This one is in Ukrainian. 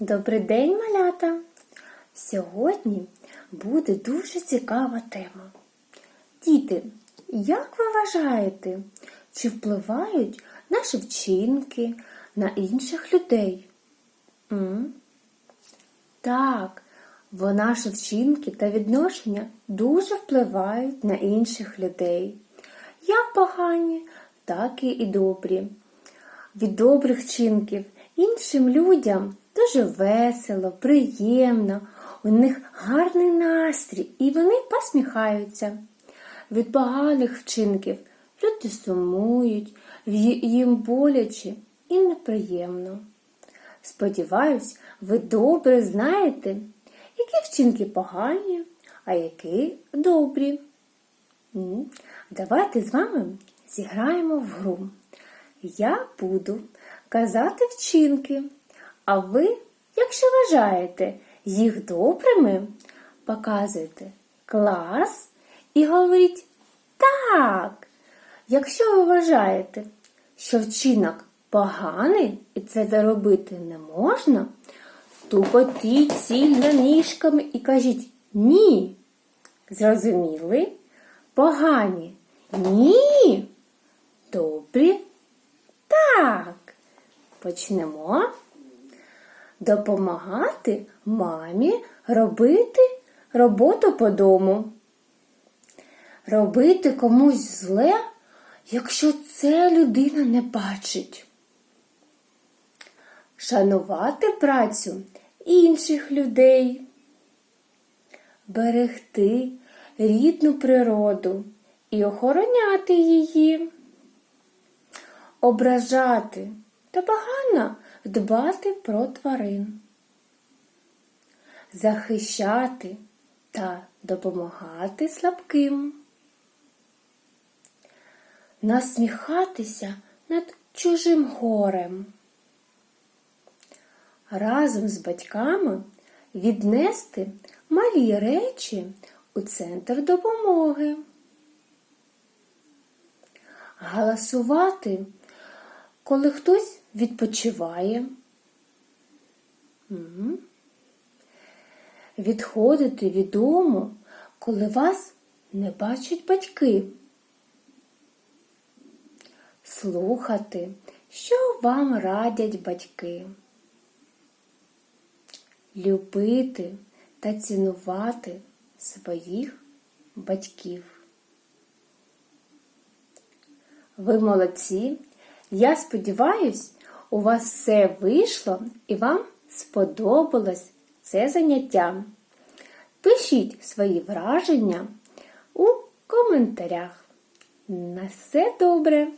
Добрий день, малята! Сьогодні буде дуже цікава тема. Діти, як ви вважаєте, чи впливають наші вчинки на інших людей? М? Так, бо наші вчинки та відношення дуже впливають на інших людей. Як погані, так і добрі. Від добрих вчинків іншим людям дуже весело, приємно, у них гарний настрій і вони посміхаються. Від поганих вчинків люди сумують, їм боляче і неприємно. Сподіваюсь, ви добре знаєте, які вчинки погані, а які добрі. Давайте з вами зіграємо в гру. Я буду казати вчинки, а ви, якщо вважаєте їх добрими, показуйте клас і говоріть так. Якщо ви вважаєте, що вчинок поганий і це робити не можна, тупотіть сильно ніжками і кажіть ні. Зрозуміли? Погані. Ні. Добрі. Так. Почнемо допомагати мамі робити роботу по дому. Робити комусь зле, якщо це людина не бачить. Шанувати працю інших людей. Берегти рідну природу і охороняти її ображати та погано дбати про тварин, захищати та допомагати слабким, насміхатися над чужим горем, разом з батьками віднести малі речі у центр допомоги. Галасувати, коли хтось відпочиває. Мгм. Відходити від дому, коли вас не бачать батьки. Слухати, що вам радять батьки. Любити та цінувати своїх батьків. Ви молодці. Я сподіваюсь, у вас все вийшло і вам сподобалось це заняття. Пишіть свої враження у коментарях. На все добре!